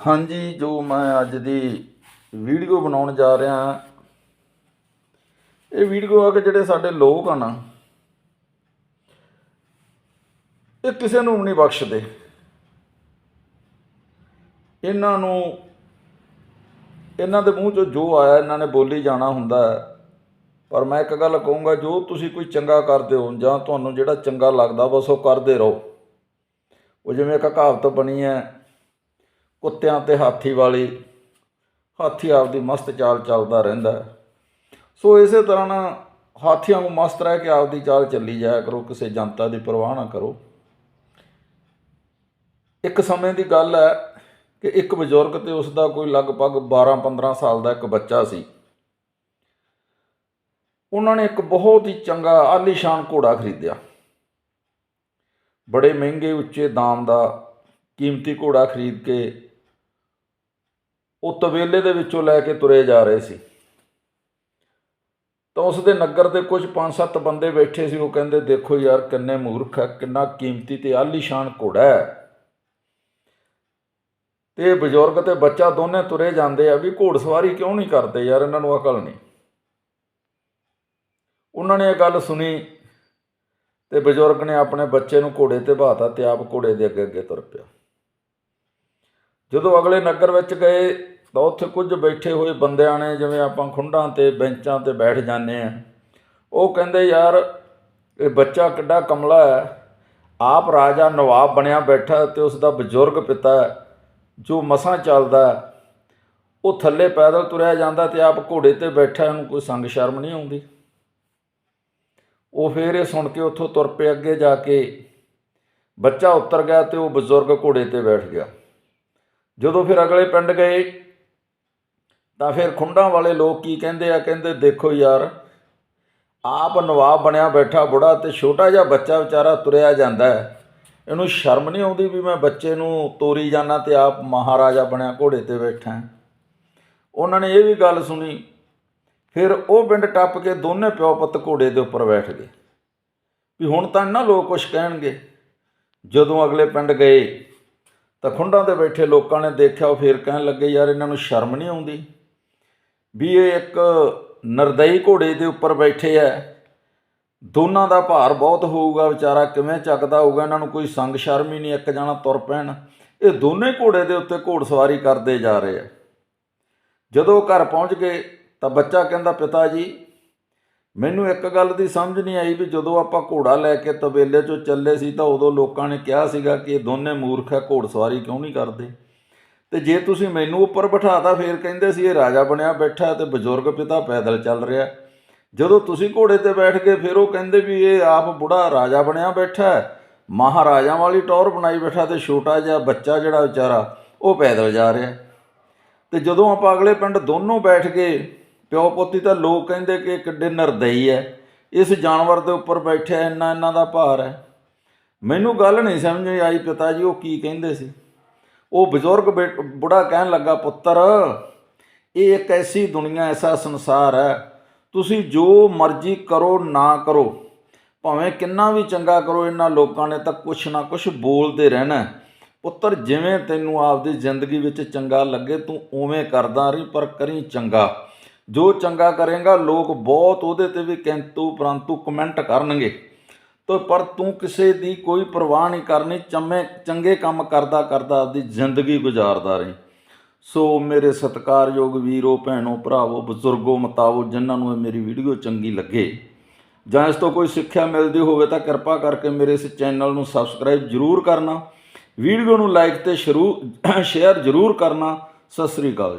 ਹਾਂਜੀ, ਜੋ ਮੈਂ ਅੱਜ ਦੀ ਵੀਡੀਓ ਬਣਾਉਣ ਜਾ ਰਿਹਾ ਇਹ ਵੀਡੀਓ ਆ ਕਿ ਜਿਹੜੇ ਸਾਡੇ ਲੋਕ ਆ ਨਾ, ਇਹ ਕਿਸੇ ਨੂੰ ਨਹੀਂ ਬਖਸ਼ਦੇ। ਇਹਨਾਂ ਨੂੰ, ਇਹਨਾਂ ਦੇ ਮੂੰਹ ਚੋਂ ਜੋ ਆਇਆ, ਇਹਨਾਂ ਨੇ ਬੋਲੀ ਜਾਣਾ ਹੁੰਦਾ ਪਰ ਮੈਂ ਇੱਕ ਗੱਲ ਕਹੂੰਗਾ, ਜੋ ਤੁਸੀਂ ਕੋਈ ਚੰਗਾ ਕਰਦੇ ਹੋ, ਜਾਂ ਤੁਹਾਨੂੰ ਜਿਹੜਾ ਚੰਗਾ ਲੱਗਦਾ, ਬਸ ਉਹ ਕਰਦੇ ਰਹੋ। ਉਹ ਜਿਵੇਂ ਇੱਕ ਕਹਾਵਤ ਬਣੀ ਹੈ ਕੁੱਤਿਆਂ ਤੇ ਹਾਥੀ ਵਾਲੀ, ਹਾਥੀ ਆਪਦੀ ਮਸਤ ਚਾਲ ਚੱਲਦਾ ਰਹਿੰਦਾ ਸੋ ਇਸੇ ਤਰ੍ਹਾਂ ਨਾ ਹਾਥੀਆਂ ਨੂੰ ਮਸਤ ਰਹਿ ਕੇ ਆਪਦੀ ਚਾਲ ਚੱਲੀ ਜਾਇਆ ਕਰੋ, ਕਿਸੇ ਜਨਤਾ ਦੀ ਪਰਵਾਹ ਨਾ ਕਰੋ। ਇੱਕ ਸਮੇਂ ਦੀ ਗੱਲ ਹੈ ਕਿ ਇੱਕ ਬਜ਼ੁਰਗ ਤੇ ਉਸ ਦਾ ਕੋਈ ਲਗਭਗ 12-15 ਸਾਲ ਦਾ ਇੱਕ ਬੱਚਾ ਸੀ। ਉਹਨਾਂ ਨੇ ਇੱਕ ਬਹੁਤ ਹੀ ਚੰਗਾ ਆਲੀਸ਼ਾਨ ਘੋੜਾ ਖਰੀਦਿਆ। ਬੜੇ ਮਹਿੰਗੇ, ਉੱਚੇ ਦਾਮ ਦਾ ਕੀਮਤੀ ਘੋੜਾ ਖਰੀਦ ਕੇ ਉਹ ਤਵੇਲੇ ਦੇ ਵਿੱਚੋਂ ਲੈ ਕੇ ਤੁਰੇ ਜਾ ਰਹੇ ਸੀ। ਤਾਂ ਉਸ ਦੇ ਨਗਰ ਦੇ ਕੁਝ ਪੰਜ ਸੱਤ ਬੰਦੇ ਬੈਠੇ ਸੀ, ਉਹ ਕਹਿੰਦੇ, ਦੇਖੋ ਯਾਰ, ਕਿੰਨੇ ਮੂਰਖ ਹੈ ਕਿੰਨਾ ਕੀਮਤੀ ਤੇ ਆਲੀਸ਼ਾਨ ਘੋੜਾ ਹੈ। ਤੇ ਬਜ਼ੁਰਗ ਤੇ ਬੱਚਾ ਦੋਨੇ ਤੁਰੇ ਜਾਂਦੇ ਆ ਵੀ ਘੋੜਸਵਾਰੀ ਕਿਉਂ ਨਹੀਂ ਕਰਦੇ ਯਾਰ, ਇਹਨਾਂ ਨੂੰ ਅਕਲ ਨਹੀਂ। ਉਹਨਾਂ ਨੇ ਇਹ ਗੱਲ ਸੁਣੀ ਤੇ ਬਜ਼ੁਰਗ ਨੇ ਆਪਣੇ ਬੱਚੇ ਨੂੰ ਘੋੜੇ ਤੇ ਬਾਤਾ ਤੇ ਆਪ ਘੋੜੇ ਦੇ ਅੱਗੇ ਅੱਗੇ ਤੁਰ ਪਿਆ। ਜਦੋਂ ਅਗਲੇ ਨਗਰ ਵਿੱਚ ਗਏ ਤਾਂ ਉੱਥੇ ਕੁਝ ਬੈਠੇ ਹੋਏ ਬੰਦਿਆਂ ਨੇ, ਜਿਵੇਂ ਆਪਾਂ ਖੁੰਡਾਂ ਤੇ, ਬੈਂਚਾਂ ਤੇ ਬੈਠ ਜਾਂਦੇ ਆ ਉਹ ਕਹਿੰਦੇ, ਯਾਰ, ਇਹ ਬੱਚਾ ਕਿੱਡਾ ਕਮਲਾ ਹੈ। ਆਪ ਰਾਜਾ ਨਵਾਬ ਬਣਿਆ ਬੈਠਾ ਤੇ ਉਸ ਦਾ ਬਜ਼ੁਰਗ ਪਿਤਾ ਜੋ ਮਸਾਂ ਚੱਲਦਾ ਉਹ ਥੱਲੇ ਪੈਦਲ ਤੁਰਿਆ ਜਾਂਦਾ ਤੇ ਆਪ ਘੋੜੇ ਤੇ ਬੈਠਾ ਉਹਨੂੰ ਕੋਈ ਸੰਗ ਸ਼ਰਮ ਨਹੀਂ ਆਉਂਦੀ? ਉਹ ਫੇਰ ਇਹ ਸੁਣ ਕੇ ਉੱਥੋਂ ਤੁਰ ਪਏ ਅੱਗੇ ਜਾ ਕੇ। ਬੱਚਾ ਉਤਰ ਗਿਆ ਤੇ ਉਹ ਬਜ਼ੁਰਗ ਘੋੜੇ ਤੇ ਬੈਠ ਗਿਆ। ਜਦੋਂ ਫਿਰ ਅਗਲੇ ਪਿੰਡ ਗਏ ਤਾਂ ਫਿਰ ਖੁੰਡਾਂ ਵਾਲੇ ਲੋਕ ਕੀ ਕਹਿੰਦੇ ਆ? ਕਹਿੰਦੇ, ਦੇਖੋ ਯਾਰ, ਆਪ ਨਵਾਬ ਬਣਿਆ ਬੈਠਾ ਬੁੜਾ ਤੇ ਛੋਟਾ ਜਿਹਾ ਬੱਚਾ ਵਿਚਾਰਾ ਤੁਰਿਆ ਜਾਂਦਾ ਇਹਨੂੰ ਸ਼ਰਮ ਨਹੀਂ ਆਉਂਦੀ ਵੀ ਮੈਂ ਬੱਚੇ ਨੂੰ ਤੋਰੀ ਜਾਣਾ ਤੇ ਆਪ ਮਹਾਰਾਜਾ ਬਣਿਆ, ਘੋੜੇ ਤੇ ਬੈਠਾ ਉਹਨਾਂ ਨੇ ਇਹ ਵੀ ਗੱਲ ਸੁਣੀ। ਫਿਰ ਉਹ ਪਿੰਡ ਟੱਪ ਕੇ ਦੋਨੇ ਪਿਓ ਪੁੱਤ ਘੋੜੇ ਦੇ ਉੱਪਰ ਬੈਠ ਗਏ। ਵੀ ਹੁਣ ਤਾਂ ਨਾ ਲੋਕ ਕੁਛ ਕਹਿਣਗੇ। ਜਦੋਂ ਅਗਲੇ ਪਿੰਡ ਗਏ ਤਾਂ ਖੁੰਡਾਂ ਤੇ ਬੈਠੇ ਲੋਕਾਂ ਨੇ ਦੇਖਿਆ, ਉਹ ਫਿਰ ਕਹਿਣ ਲੱਗੇ, ਯਾਰ, ਇਹਨਾਂ ਨੂੰ ਸ਼ਰਮ ਨਹੀਂ ਆਉਂਦੀ? ਵੀ ਇਹ ਇੱਕ ਨਰਦਈ ਘੋੜੇ ਦੇ ਉੱਪਰ ਬੈਠੇ ਐ ਦੋਨਾਂ ਦਾ ਭਾਰ ਬਹੁਤ ਹੋਊਗਾ, ਵਿਚਾਰਾ ਕਿਵੇਂ ਚੱਕਦਾ ਹੋਊਗਾ, ਇਹਨਾਂ ਨੂੰ ਕੋਈ ਸੰਗ ਸ਼ਰਮ ਹੀ ਨਹੀਂ, ਇੱਕ ਜਾਣਾ ਤੁਰ ਪੈਣ। ਇਹ ਦੋਨੇ ਘੋੜੇ ਦੇ ਉੱਤੇ ਘੋੜਸਵਾਰੀ ਕਰਦੇ ਜਾ ਰਹੇ ਆ। ਜਦੋਂ ਘਰ ਪਹੁੰਚ ਗਏ, ਤਾਂ ਬੱਚਾ ਕਹਿੰਦਾ, ਪਿਤਾ ਜੀ, ਮੈਨੂੰ ਇੱਕ ਗੱਲ ਦੀ ਸਮਝ ਨਹੀਂ ਆਈ ਵੀ ਜਦੋਂ ਆਪਾਂ ਘੋੜਾ ਲੈ ਕੇ ਤਬੇਲੇ 'ਚੋਂ ਚੱਲੇ ਸੀ, ਤਾਂ ਉਦੋਂ ਲੋਕਾਂ ਨੇ ਕਿਹਾ ਸੀਗਾ ਕਿ ਇਹ ਦੋਨੇ ਮੂਰਖ ਹੈ ਘੋੜਸਵਾਰੀ ਕਿਉਂ ਨਹੀਂ ਕਰਦੇ? ਤੇ ਜੇ ਤੁਸੀਂ ਮੈਨੂੰ ਉੱਪਰ ਬਿਠਾਤਾ, ਫੇਰ ਕਹਿੰਦੇ ਸੀ ਇਹ ਰਾਜਾ ਬਣਿਆ ਬੈਠਾ ਹੈ ਤੇ ਬਜ਼ੁਰਗ ਪਿਤਾ ਪੈਦਲ ਚੱਲ ਰਿਹਾ। ਜਦੋਂ ਤੁਸੀਂ ਘੋੜੇ ਤੇ ਬੈਠ ਗਏ, ਫਿਰ ਉਹ ਕਹਿੰਦੇ ਵੀ ਇਹ ਆਪ ਬੁੜਾ ਰਾਜਾ ਬਣਿਆ ਬੈਠਾ ਮਹਾਰਾਜਾਂ ਵਾਲੀ ਟੌਰ ਬਣਾਈ ਬੈਠਾ ਤੇ ਛੋਟਾ ਜਿਹਾ ਬੱਚਾ ਜਿਹੜਾ ਵਿਚਾਰਾ, ਉਹ ਪੈਦਲ ਜਾ ਰਿਹਾ ਤੇ ਜਦੋਂ ਆਪਾਂ ਅਗਲੇ ਪਿੰਡ ਦੋਨੋਂ ਬੈਠ ਗਏ, ਪਿਓ ਪੋਤੀ ਤਾਂ ਲੋਕ ਕਹਿੰਦੇ ਕਿ ਕਿੱਡੇ ਨਰਦਈ ਹੈ। ਇਸ ਜਾਨਵਰ ਦੇ ਉੱਪਰ ਬੈਠਿਆ ਇੰਨਾ ਇਹਨਾਂ ਦਾ ਭਾਰ ਹੈ। ਮੈਨੂੰ ਗੱਲ ਨਹੀਂ ਸਮਝ ਆਈ ਪਿਤਾ ਜੀ, ਉਹ ਕੀ ਕਹਿੰਦੇ ਸੀ? ਉਹ ਬਜ਼ੁਰਗ ਬੇ- ਬੁੜਾ ਕਹਿਣ ਲੱਗਾ, ਪੁੱਤਰ, ਇਹ ਇੱਕ ਐਸੀ ਦੁਨੀਆ, ਐਸਾ ਸੰਸਾਰ ਹੈ। ਤੁਸੀਂ ਜੋ ਮਰਜ਼ੀ ਕਰੋ, ਨਾ ਕਰੋ। ਭਾਵੇਂ ਕਿੰਨਾ ਵੀ ਚੰਗਾ ਕਰੋ, ਇਹਨਾਂ ਲੋਕਾਂ ਨੇ ਤਾਂ ਕੁਛ ਨਾ ਕੁਛ ਬੋਲਦੇ ਰਹਿਣਾ ਪੁੱਤਰ, ਜਿਵੇਂ ਤੈਨੂੰ ਆਪਦੀ ਜ਼ਿੰਦਗੀ ਵਿੱਚ ਚੰਗਾ ਲੱਗੇ, ਤੂੰ ਉਵੇਂ ਕਰਦਾ ਰਹੀ, ਪਰ ਕਰੀ ਚੰਗਾ। ਜੋ ਚੰਗਾ ਕਰੇਗਾ, ਲੋਕ ਬਹੁਤ ਉਹਦੇ ਤੇ ਵੀ ਕਿੰਤੂ ਪਰੰਤੂ ਕਮੈਂਟ ਕਰਨਗੇ। ਤੋ ਪਰ ਤੂੰ ਕਿਸੇ ਦੀ ਕੋਈ ਪਰਵਾਹ ਨਹੀਂ ਕਰਨੀ, ਚੰਮੇ, ਚੰਗੇ ਕੰਮ ਕਰਦਾ ਕਰਦਾ ਆਪਦੀ ਜ਼ਿੰਦਗੀ ਗੁਜ਼ਾਰਦਾ ਰਹੀ। ਸੋ ਮੇਰੇ ਸਤਿਕਾਰਯੋਗ ਵੀਰੋ, ਭੈਣੋ, ਭਰਾਵੋ, ਬਜ਼ੁਰਗੋ, ਮਤਾਵੋ, ਜਿਨ੍ਹਾਂ ਨੂੰ ਇਹ ਮੇਰੀ ਵੀਡੀਓ ਚੰਗੀ ਲੱਗੇ, ਜਾਂ ਇਸ ਤੋਂ ਕੋਈ ਸਿੱਖਿਆ ਮਿਲਦੀ ਹੋਵੇ ਤਾਂ ਕਿਰਪਾ ਕਰਕੇ ਮੇਰੇ ਇਸ ਚੈਨਲ ਨੂੰ ਸਬਸਕ੍ਰਾਈਬ ਜ਼ਰੂਰ ਕਰਨਾ, ਵੀਡੀਓ ਨੂੰ ਲਾਈਕ ਤੇ ਸ਼ੁਰੂ, ਸ਼ੇਅਰ ਜ਼ਰੂਰ ਕਰਨਾ। ਸਤਿ ਸ੍ਰੀ ਅਕਾਲ ਜੀ।